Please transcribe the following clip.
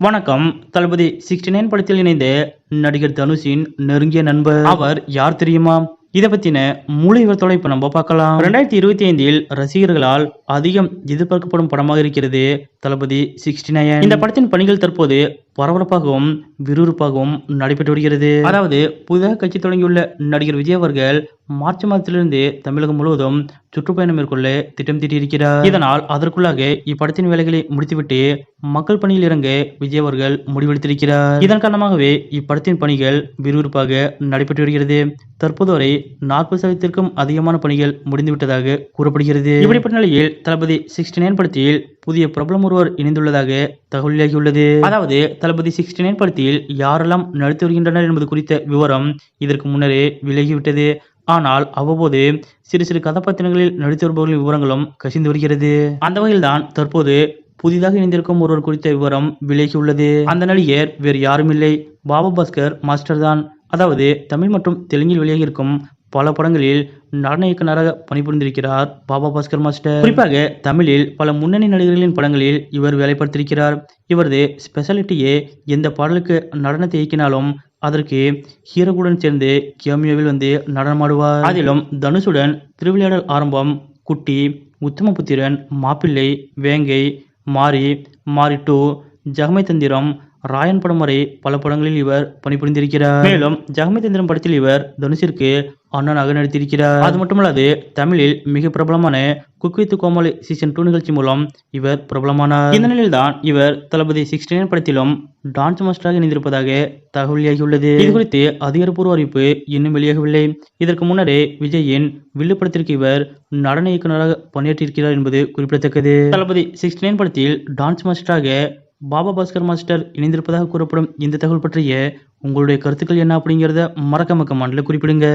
வணக்கம். தளபதி sixty nine படத்தில் இணைந்த நடிகர் தனுஷின் நெருங்கிய நண்பர். அவர் யார் தெரியுமா? இதை பத்தின முழு விவரத்தோட இப்ப நம்ம பார்க்கலாம். ரெண்டாயிரத்தி இருபத்தி ஐந்தில் ரசிகர்களால் அதிகம் எதிர்பார்க்கப்படும் படமாக இருக்கிறது தளபதி சிக்ஸ்டி நைன் இந்த படத்தின் பணிகள் தற்போது பரபரப்பாகவும் விறுவிறுப்பாகவும் நடைபெற்று வருகிறது. அதாவது புதிதாக கட்சி தொடங்கியுள்ள நடிகர் விஜய் அவர்கள் மார்ச் மாதத்திலிருந்து தமிழகம் முழுவதும் சுற்றுப்பயணம் மேற்கொள்ள திட்டம் தீட்டியிருக்கிறார் இதனால் அதற்குள்ளாக இப்படத்தின் வேலைகளை முடித்துவிட்டு மக்கள் பணியில் இறங்க விஜய் அவர்கள் முடிவெடுத்திருக்கிறார். இதன் காரணமாகவே இப்படத்தின் பணிகள் விறுவிறுப்பாக நடைபெற்று வருகிறது. தற்போது வரை நாற்பது சதவீதத்திற்கும் அதிகமான பணிகள் முடிந்துவிட்டதாக கூறப்படுகிறது. இப்படிப்பட்ட நிலையில் தளபதி சிக்ஸ்டி நைன் படத்தில் புதிய பிரபலம் ஒருவர் இணைந்துள்ளதாக தகவல் வெளியாகியுள்ளது அதாவது தளபதி சிக்ஸ்டி நைன் படத்தில் யாரெல்லாம் நடித்து வருகின்றனர் என்பது குறித்த விவரம் இதற்கு முன்னரே விலகிவிட்டது. ஆனால் அவ்வப்போது சிறு சிறு கதாபாத்திரங்களில் நடித்து வருபவர்களின் விவரங்களும் கசிந்து வருகிறது. அந்த வகையில்தான் தற்போது புதிதாக இணைந்திருக்கும் ஒருவர் குறித்த விவரம் விலகியுள்ளது அந்த நடிகர் வேறு யாரும் இல்லை பாபா பாஸ்கர் மாஸ்டர் தான் அதாவது தமிழ் மற்றும் தெலுங்கில் வெளியாகியிருக்கும் பல படங்களில் நடன இயக்குனராக பணிபுரிந்திருக்கிறார் பாபா பாஸ்கர் மாஸ்டர். குறிப்பாக தமிழில் பல முன்னணி நடிகர்களின் படங்களில் இவர் வேலைப்படுத்தியிருக்கிறார் இவரது ஸ்பெஷாலிட்டியே எந்த பாடலுக்கு நடனத்தை இயக்கினாலும் அதற்கு ஹீரோவுடன் சேர்ந்து கேமியோவில் வந்து நடனமாடுவார். அதிலும் தனுஷுடன் திருவிளையாடல் ஆரம்பம் குட்டி உத்தமபுத்திரன் மாப்பிள்ளை வேங்கை மாரி மாரி டூ ஜகமை தந்திரம் ராயன் படம் வரை பல படங்களில் இவர் பணிபுரிந்திருக்கிறார். மேலும் ஜகமை தந்திரம் படத்தில் இவர் தனுஷிற்கு அண்ணனாக நடித்திருக்கிறார் அது மட்டுமல்லாது தமிழில் மிக பிரபலமான cook with Comali season two நிகழ்ச்சி மூலம் இவர் பிரபலமானார். இந்த நிலையில்தான் இவர் தளபதி சிக்ஸ்டி நைன் படத்திலும் டான்ஸ் மாஸ்டராக இணைந்திருப்பதாக தகவல் வெளியாகியுள்ளது இது குறித்து அதிகாரப்பூர்வ அறிவிப்பு இன்னும் வெளியாகவில்லை. இதற்கு முன்னரே விஜயின் வில்லு படத்திற்கு இவர் நடன இயக்குநராக பணியாற்றியிருக்கிறார் என்பது குறிப்பிடத்தக்கது. தளபதி சிக்ஸ்டி நைன் படத்தில் டான்ஸ் மாஸ்டராக பாபா பாஸ்கர் மாஸ்டர் இணைந்திருப்பதாக கூறப்படும் இந்த தகவல் பற்றிய உங்களுடைய கருத்துக்கள் என்ன அப்படிங்கிறத மறக்காம கமெண்ட்ல குறிப்பிடுங்க.